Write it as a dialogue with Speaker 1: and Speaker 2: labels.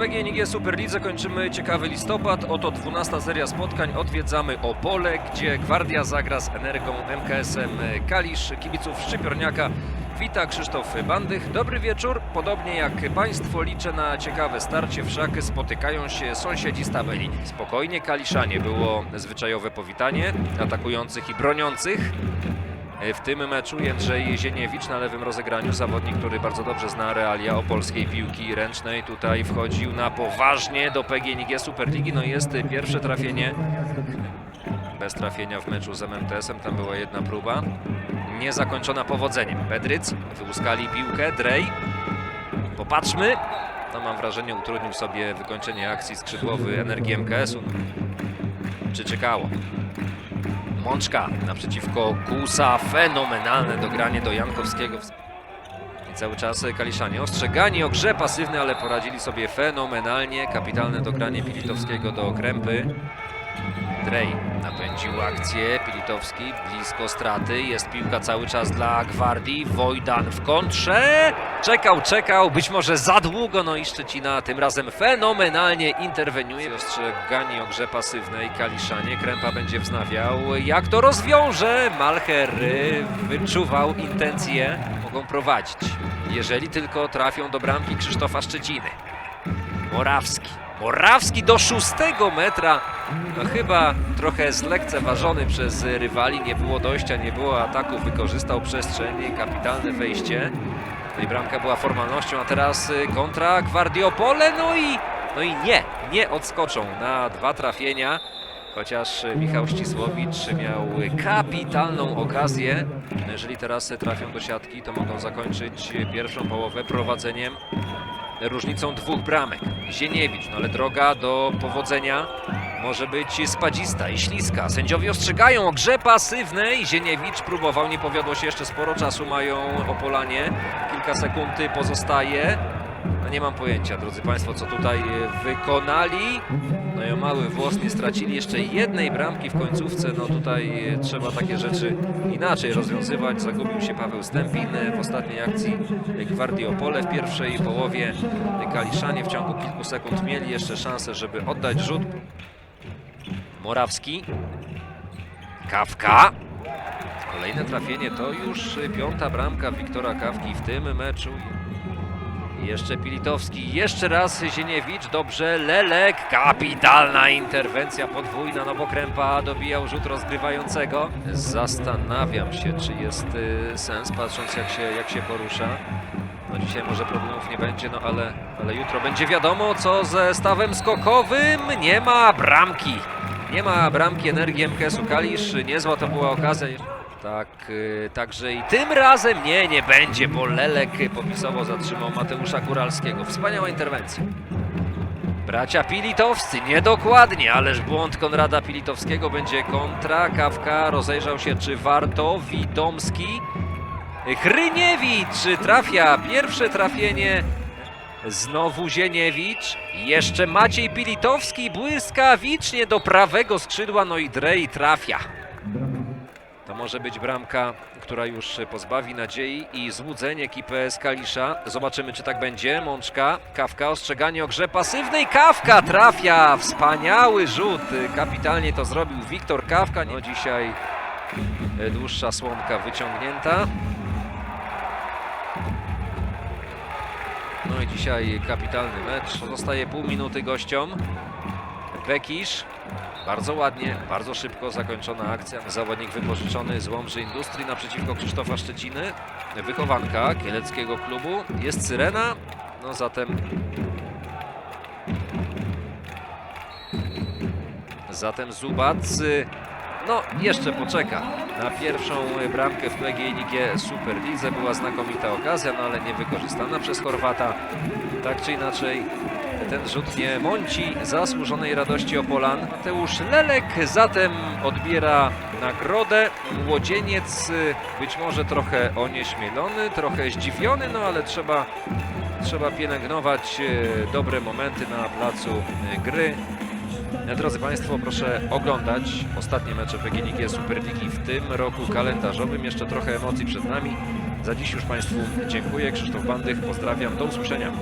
Speaker 1: PGNiG Superlidze kończymy ciekawy listopad. Oto 12 seria spotkań. Odwiedzamy Opole, gdzie Gwardia zagra z Energią MKS-em Kalisz. Kibiców Szczypiorniaka wita Krzysztof Bandych. Dobry wieczór. Podobnie jak Państwo liczę na ciekawe starcie. Wszak spotykają się sąsiedzi z tabeli. Spokojnie Kaliszanie było zwyczajowe powitanie atakujących i broniących. W tym meczu Jędrzej Zieniewicz na lewym rozegraniu, zawodnik, który bardzo dobrze zna realia opolskiej piłki ręcznej. Tutaj wchodził na poważnie do PGNiG Superligi. No jest pierwsze trafienie bez trafienia w meczu z MMTS-em. Tam była jedna próba. Niezakończona powodzeniem. Pedryc wyłuskali piłkę. Drej. Popatrzmy. No mam wrażenie utrudnił sobie wykończenie akcji skrzydłowy Energii MKS-u. Czy czekało? Mączka naprzeciwko Kusa. Fenomenalne dogranie do Jankowskiego. I cały czas Kaliszanie ostrzegani o grze pasywnej, ale poradzili sobie fenomenalnie. Kapitalne dogranie Pilitowskiego do Krępy. Drej napędził akcję. Pilitowski blisko straty. Jest piłka cały czas dla Gwardii. Wojdan w kontrze. Czekał, czekał. Być może za długo. No i Szczecina tym razem fenomenalnie interweniuje. Ostrzegani o grze pasywnej Kaliszanie. Krępa będzie wznawiał. Jak to rozwiąże? Malcher y, wyczuwał intencje. Mogą prowadzić. Jeżeli tylko trafią do bramki Krzysztofa Szczeciny. Morawski. Morawski do szóstego metra. No chyba trochę zlekceważony przez rywali. Nie było dojścia, nie było ataku. Wykorzystał przestrzeń. Kapitalne wejście. No i bramka była formalnością, a teraz y, kontra Gwardiopole. No i, no i nie, nie odskoczą na dwa trafienia. Chociaż y, Michał Ścisłowicz miał kapitalną okazję. No Jeżeli teraz trafią do siatki, to mogą zakończyć pierwszą połowę prowadzeniem różnicą dwóch bramek. Zieniewicz, no ale droga do powodzenia może być spadzista i śliska. Sędziowie ostrzegają o grze pasywnej. Zieniewicz próbował, nie powiodło się jeszcze sporo czasu mają Opolanie. Kilka sekund pozostaje. No nie mam pojęcia, drodzy Państwo, co tutaj wykonali. No i o mały włos nie stracili jeszcze jednej bramki w końcówce. No tutaj trzeba takie rzeczy inaczej rozwiązywać. Zagubił się Paweł Stępin w ostatniej akcji Gwardii Opole w pierwszej połowie. Kaliszanie w ciągu kilku sekund mieli jeszcze szansę, żeby oddać rzut. Morawski. Kawka. Kolejne trafienie to już piąta bramka Wiktora Kawki w tym meczu. Jeszcze Pilitowski, jeszcze raz Zieniewicz, dobrze, Lelek, kapitalna interwencja podwójna, no bo Krępa dobijał rzut rozgrywającego. Zastanawiam się, czy jest y, sens, patrząc jak się, jak się porusza. No dzisiaj może problemów nie będzie, no ale, ale jutro będzie wiadomo, co ze stawem skokowym. Nie ma bramki. Nie ma bramki Energii MKS-u Kalisz. Niezła to była okazja. Tak, y, także i tym razem nie, nie będzie, bo Lelek popisowo zatrzymał Mateusza Góralskiego. Wspaniała interwencja. Bracia Pilitowscy, niedokładnie, ależ błąd Konrada Pilitowskiego będzie kontra. Kawka rozejrzał się, czy warto. Widomski. Chryniewicz trafia. Pierwsze trafienie. Znowu Zieniewicz. Jeszcze Maciej Pilitowski błyskawicznie do prawego skrzydła. No i Drej trafia. To może być bramka, która już pozbawi nadziei i złudzeń ekipę z Kalisza. Zobaczymy, czy tak będzie. Mączka, Kawka, ostrzeganie o grze pasywnej. Kawka trafia! Wspaniały rzut. Kapitalnie to zrobił Wiktor Kawka. No dzisiaj dłuższa słomka wyciągnięta. Dzisiaj kapitalny mecz. Pozostaje pół minuty gościom. Bekisz. Bardzo ładnie, bardzo szybko zakończona akcja. Zawodnik wypożyczony z Łomży Industrii naprzeciwko Krzysztofa Szczeciny. Wychowanka kieleckiego klubu. Jest syrena. No zatem... Zatem Zubac... No, jeszcze poczeka na pierwszą bramkę w PGNiG Superlidze. Była znakomita okazja, no ale nie wykorzystana przez Chorwata. Tak czy inaczej, ten rzut nie mąci zasłużonej radości Opolan. Mateusz Lelek zatem odbiera nagrodę. Młodzieniec być może trochę onieśmielony, trochę zdziwiony, no ale trzeba, trzeba pielęgnować y, dobre momenty na placu y, gry. Drodzy Państwo, proszę oglądać ostatnie mecze PGNiG Superligi w tym roku kalendarzowym. Jeszcze trochę emocji przed nami. Za dziś już Państwu dziękuję. Krzysztof Bandych, pozdrawiam. Do usłyszenia.